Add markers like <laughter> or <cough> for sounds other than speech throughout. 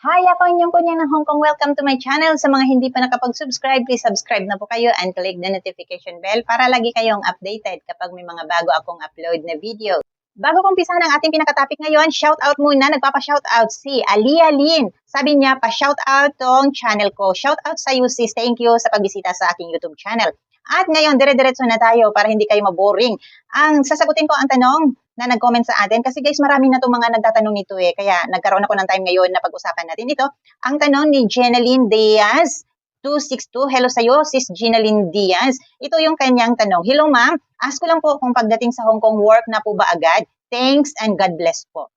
Hi, ako ang inyong kunyang ng Hong Kong. Welcome to my channel. Sa mga hindi pa nakapag-subscribe, please subscribe na po kayo and click the notification bell para lagi kayong updated kapag may mga bago akong upload na video. Bago kong pisahan ang ating pinaka-topic ngayon, shout out muna, nagpapa-shout out si Alia Lin. Sabi niya, pa-shout out tong channel ko. Shout out sa you sis, thank you sa pagbisita sa aking YouTube channel. At ngayon, dire-diretso na tayo para hindi kayo maboring. Ang sasagutin ko ang tanong na nag-comment sa atin kasi guys, marami na itong mga nagtatanong nito eh. Kaya nagkaroon ako ng time ngayon na pag-usapan natin ito. Ang tanong ni Jenaline Diaz, 262. Hello sa'yo, sis Ginaline Diaz. Ito yung kanyang tanong. Hello ma'am, ask ko lang po kung pagdating sa Hong Kong work na po ba agad? Thanks and God bless po.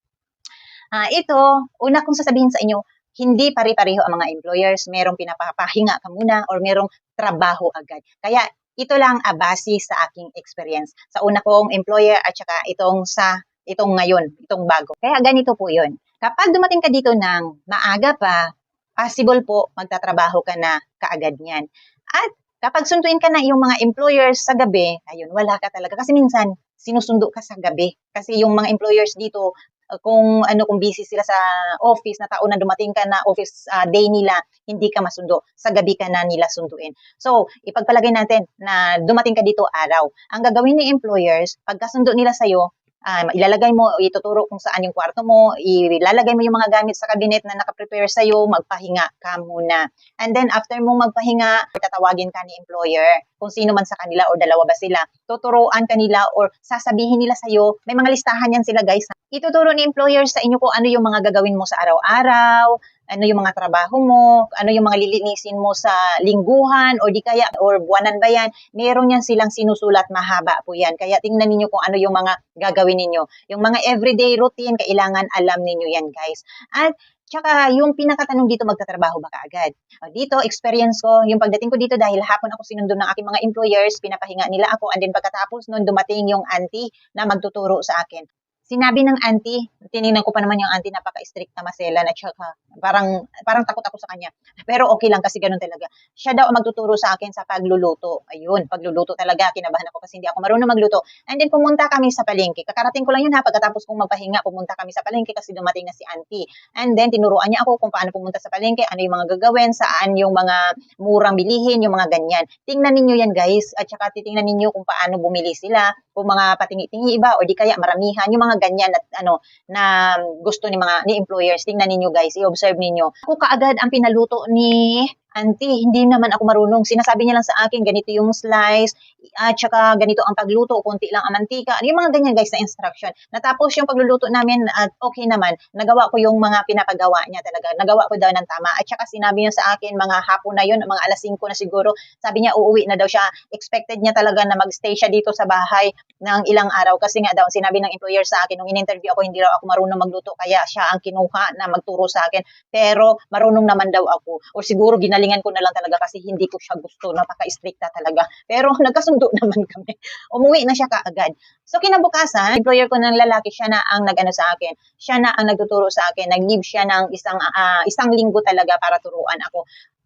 Ah, ito, una kong sasabihin sa inyo, hindi pare-pareho ang mga employers. Merong pinapapahinga ka muna or merong trabaho agad. Kaya ito lang a base sa aking experience. Sa una kong employer at saka itong sa itong ngayon, itong bago. Kaya ganito po 'yon. Kapag dumating ka dito ng maaga pa, possible po magtatrabaho ka na kaagad niyan. At kapag sunduin ka na yung mga employers sa gabi, ayun, wala ka talaga. Kasi minsan, sinusundo ka sa gabi. Kasi yung mga employers dito, kung ano kung busy sila sa office na taon na dumating ka na office uh, day nila, hindi ka masundo. Sa gabi ka na nila sunduin. So, ipagpalagay natin na dumating ka dito araw. Ang gagawin ni employers, pagkasundo nila sa'yo, um, ilalagay mo, ituturo kung saan yung kwarto mo, ilalagay mo yung mga gamit sa cabinet na nakaprepare sa'yo, magpahinga ka muna. And then, after mong magpahinga, tatawagin ka ni employer, kung sino man sa kanila o dalawa ba sila, tuturuan kanila or sasabihin nila sa'yo, may mga listahan yan sila guys. Ituturo ni employer sa inyo kung ano yung mga gagawin mo sa araw-araw, ano yung mga trabaho mo, ano yung mga lilinisin mo sa lingguhan o di kaya or buwanan ba yan, meron yan silang sinusulat mahaba po yan. Kaya tingnan ninyo kung ano yung mga gagawin ninyo. Yung mga everyday routine, kailangan alam ninyo yan guys. At Tsaka yung pinakatanong dito, magtatrabaho ba kaagad? Dito, experience ko, yung pagdating ko dito dahil hapon ako sinundo ng aking mga employers, pinapahinga nila ako and then pagkatapos noon dumating yung auntie na magtuturo sa akin. Sinabi ng auntie, tiningnan ko pa naman yung auntie, napaka-strict na maselan at saka parang, parang takot ako sa kanya. Pero okay lang kasi ganun talaga. Siya daw ang magtuturo sa akin sa pagluluto. Ayun, pagluluto talaga. Kinabahan ako kasi hindi ako marunong magluto. And then pumunta kami sa palengke. Kakarating ko lang yun ha, pagkatapos kong magpahinga, pumunta kami sa palengke kasi dumating na si auntie. And then tinuruan niya ako kung paano pumunta sa palengke, ano yung mga gagawin, saan yung mga murang bilihin, yung mga ganyan. Tingnan ninyo yan guys, at saka titingnan ninyo kung paano bumili sila, kung mga patingi-tingi iba, o di kaya maramihan, yung mga ganyan at ano na gusto ni mga ni employers. Tingnan ninyo guys, i-observe ninyo. Ako kaagad ang pinaluto ni Auntie, hindi naman ako marunong. Sinasabi niya lang sa akin, ganito yung slice, at saka ganito ang pagluto, kunti lang ang mantika. Ano yung mga ganyan guys na instruction. Natapos yung pagluluto namin at okay naman, nagawa ko yung mga pinapagawa niya talaga. Nagawa ko daw ng tama. At saka sinabi niya sa akin, mga hapon na yun, mga alas 5 na siguro, sabi niya uuwi na daw siya. Expected niya talaga na magstay siya dito sa bahay ng ilang araw. Kasi nga daw, sinabi ng employer sa akin, nung in-interview ako, hindi raw ako marunong magluto, kaya siya ang kinuha na magturo sa akin. Pero marunong naman daw ako. O siguro ginal ginalingan ko na lang talaga kasi hindi ko siya gusto. Napaka-stricta talaga. Pero <laughs> nagkasundo <laughs> naman kami. Umuwi na siya kaagad. So kinabukasan, employer ko ng lalaki, siya na ang nagano sa akin. Siya na ang nagtuturo sa akin. Nag-leave siya ng isang uh, isang linggo talaga para turuan ako.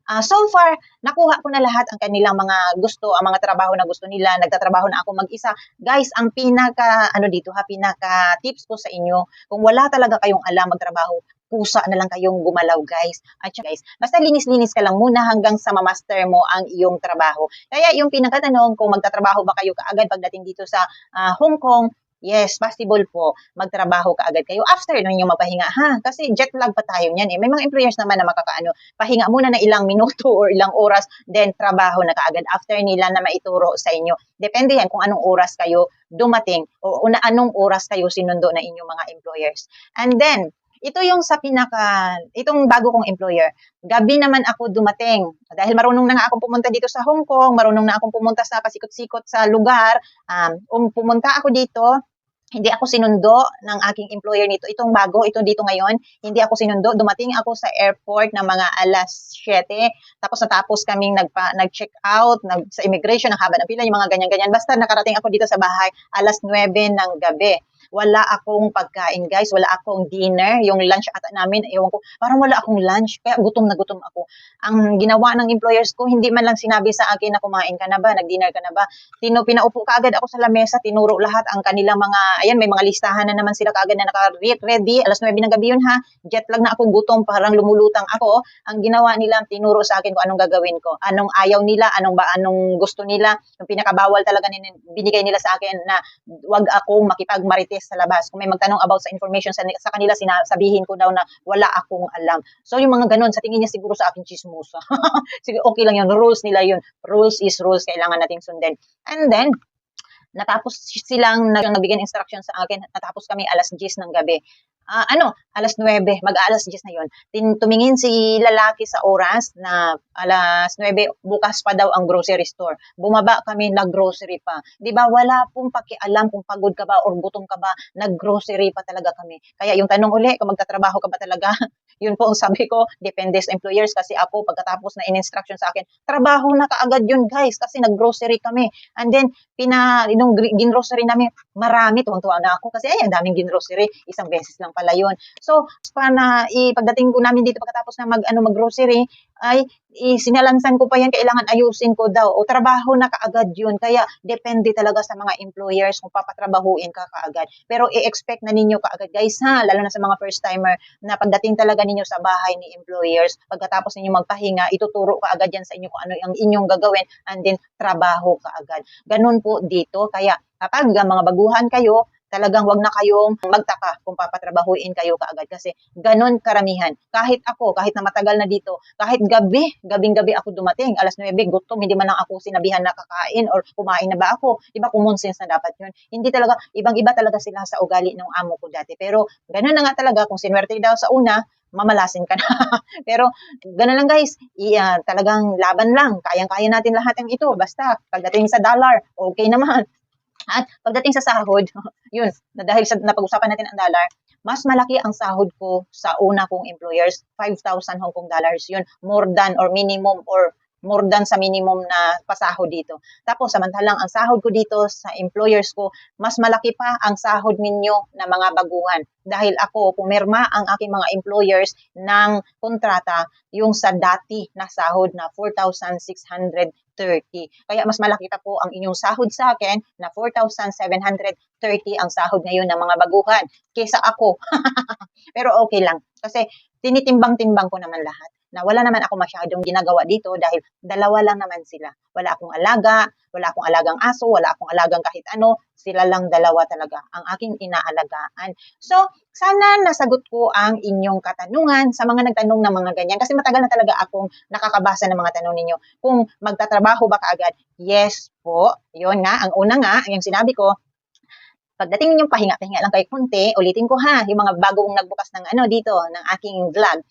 Uh, so far, nakuha ko na lahat ang kanilang mga gusto, ang mga trabaho na gusto nila. Nagtatrabaho na ako mag-isa. Guys, ang pinaka, ano dito ha, pinaka tips ko sa inyo, kung wala talaga kayong alam magtrabaho, pusa na lang kayong gumalaw guys. At guys, basta linis-linis ka lang muna hanggang sa ma-master mo ang iyong trabaho. Kaya yung pinakatanong kung magtatrabaho ba kayo kaagad pagdating dito sa uh, Hong Kong, Yes, possible po. Magtrabaho ka agad kayo after nun yung mapahinga. Ha? Kasi jet lag pa tayo niyan eh. May mga employers naman na makakaano, pahinga muna na ilang <laughs> minuto or ilang oras, then trabaho na kaagad after nila na maituro sa inyo. Depende yan kung anong oras kayo dumating o una, anong oras kayo sinundo na inyong mga employers. And then, ito yung sa pinaka, itong bago kong employer. Gabi naman ako dumating. Dahil marunong na nga akong pumunta dito sa Hong Kong, marunong na akong pumunta sa pasikot-sikot sa lugar. Um, um, pumunta ako dito, hindi ako sinundo ng aking employer nito. Itong bago, ito dito ngayon, hindi ako sinundo. Dumating ako sa airport ng mga alas 7. Tapos natapos kaming nagpa, nag-check out, nag, sa immigration, ang haba ng pila, yung mga ganyan-ganyan. Basta nakarating ako dito sa bahay alas 9 ng gabi. Wala akong pagkain guys, wala akong dinner, yung lunch ata namin, ewan ko, parang wala akong lunch, kaya gutom na gutom ako. Ang ginawa ng employers ko, hindi man lang sinabi sa akin na kumain ka na ba, nag-dinner ka na ba, Tino, pinaupo kaagad ako sa lamesa, tinuro lahat ang kanilang mga, ayan, may mga listahan na naman sila kaagad na naka-ready, alas 9 ng gabi yun ha, jet lag na ako, gutom, parang lumulutang ako, ang ginawa nila, tinuro sa akin kung anong gagawin ko, anong ayaw nila, anong ba, anong gusto nila, yung pinakabawal talaga binigay nila sa akin na wag akong makipagmarites sa labas. Kung may magtanong about sa information sa, sa kanila, sinasabihin ko daw na wala akong alam. So yung mga ganun, sa tingin niya siguro sa akin chismosa. <laughs> Sige, okay lang yun. Rules nila yun. Rules is rules. Kailangan nating sundin. And then, natapos silang nag nagbigay ng instruction sa akin, natapos kami alas 10 ng gabi. Ah, ano, alas 9, mag-alas 10 na yon. Tumingin si lalaki sa oras na alas 9, bukas pa daw ang grocery store. Bumaba kami, nag-grocery pa. 'Di ba wala pong pakialam kung pagod ka ba or gutom ka ba, nag-grocery pa talaga kami. Kaya yung tanong uli, kung magtatrabaho ka ba talaga, <laughs> yun po ang sabi ko, depende sa employers kasi ako pagkatapos na in-instruction sa akin, trabaho na kaagad yun guys kasi nag-grocery kami. And then, pina, nung gin-grocery namin, marami, tuwang-tuwa na ako kasi ay, ang daming gin-grocery, isang beses lang pala yun. So, para ipagdating ko namin dito pagkatapos na mag, ano, mag-grocery, ay isinalansan ko pa yan, kailangan ayusin ko daw. O trabaho na kaagad yun. Kaya depende talaga sa mga employers kung papatrabahuin ka kaagad. Pero i-expect na ninyo kaagad guys ha, lalo na sa mga first timer na pagdating talaga ninyo sa bahay ni employers, pagkatapos ninyo magpahinga, ituturo kaagad yan sa inyo kung ano ang inyong gagawin and then trabaho kaagad. Ganun po dito. Kaya kapag mga baguhan kayo, talagang wag na kayong magtaka kung papatrabahuin kayo kaagad kasi ganun karamihan. Kahit ako, kahit na matagal na dito, kahit gabi, gabing-gabi ako dumating, alas 9, gutom, hindi man lang ako sinabihan na kakain or kumain na ba ako. Diba, common sense na dapat yun. Hindi talaga, ibang-iba talaga sila sa ugali ng amo ko dati. Pero ganun na nga talaga, kung sinwerte daw sa una, mamalasin ka na. <laughs> Pero ganun lang guys, i, uh, talagang laban lang. Kayang-kaya natin lahat ng ito. Basta pagdating sa dollar, okay naman. At pagdating sa sahod, <laughs> yun, na dahil sa napag-usapan natin ang dollar, mas malaki ang sahod ko sa una kong employers, 5,000 Hong Kong dollars yun, more than or minimum or more than sa minimum na pasahod dito. Tapos samantalang ang sahod ko dito sa employers ko, mas malaki pa ang sahod ninyo na mga baguhan. Dahil ako, pumirma ang aking mga employers ng kontrata yung sa dati na sahod na 4,630. Kaya mas malaki pa po ang inyong sahod sa akin na 4,730 ang sahod ngayon ng mga baguhan kaysa ako. <laughs> Pero okay lang. Kasi tinitimbang-timbang ko naman lahat na wala naman ako masyadong ginagawa dito dahil dalawa lang naman sila. Wala akong alaga, wala akong alagang aso, wala akong alagang kahit ano, sila lang dalawa talaga ang aking inaalagaan. So, sana nasagot ko ang inyong katanungan sa mga nagtanong ng mga ganyan kasi matagal na talaga akong nakakabasa ng mga tanong ninyo. Kung magtatrabaho ba kaagad? Yes po. Yun nga, ang una nga, yung sinabi ko, pagdating ninyong pahinga-pahinga lang kayo kunti, ulitin ko ha, yung mga bagong nagbukas ng ano dito, ng aking vlog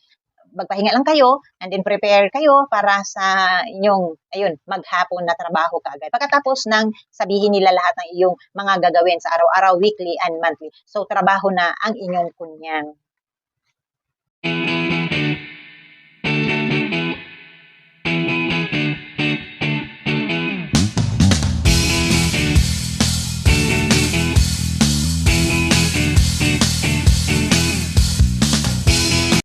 magpahinga lang kayo and then prepare kayo para sa inyong, ayun, maghapon na trabaho kaagad. Pagkatapos ng sabihin nila lahat ng iyong mga gagawin sa araw-araw, weekly and monthly. So, trabaho na ang inyong kunyang. Thank you.